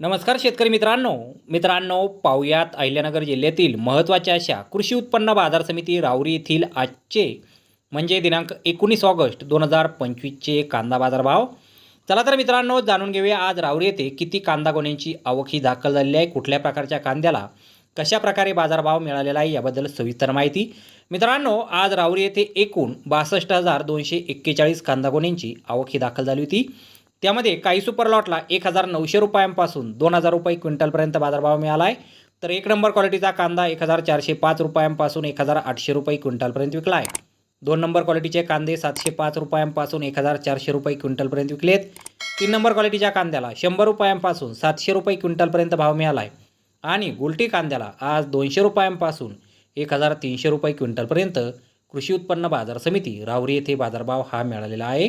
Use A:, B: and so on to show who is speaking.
A: नमस्कार शेतकरी मित्रांनो. मित्रांनो पाहुयात अहिल्यानगर जिल्ह्यातील महत्त्वाच्या अशा कृषी उत्पन्न बाजार समिती राऊरी येथील आजचे म्हणजे दिनांक एकोणीस ऑगस्ट दोन हजार पंचवीसचे कांदा बाजार भाव चला तर मित्रांनो जाणून घेऊया आज राऊरी येथे किती कांदा गोण्यांची आवक ही दाखल झालेली आहे कुठल्या प्रकारच्या कांद्याला कशा प्रकारे बाजारभाव मिळालेला आहे याबद्दल सविस्तर माहिती. मित्रांनो आज राऊरी येथे एकूण बासष्ट हजार दोनशे एक्केचाळीस कांदा गोण्यांची आवक ही दाखल झाली होती. त्यामध्ये काही सुपर लॉटला एक हजार नऊशे रुपयांपासून दोन हजार रुपये क्विंटलपर्यंत बाजारभाव मिळाला आहे तर एक नंबर क्वालिटीचा कांदा एक हजार चारशे पाच रुपयांपासून एक हजार आठशे रुपये क्विंटलपर्यंत विकला आहे दोन नंबर क्वालिटीचे कांदे सातशे पाच रुपयांपासून एक हजार चारशे रुपये क्विंटलपर्यंत विकलेत. तीन नंबर क्वालिटीच्या कांद्याला शंभर रुपयांपासून सातशे रुपये क्विंटलपर्यंत भाव मिळाला आहे आणि गुलटी कांद्याला आज दोनशे रुपयांपासून एक हजार तीनशे रुपये क्विंटलपर्यंत कृषी उत्पन्न बाजार समिती रावरी येथे बाजारभाव हा मिळालेला आहे.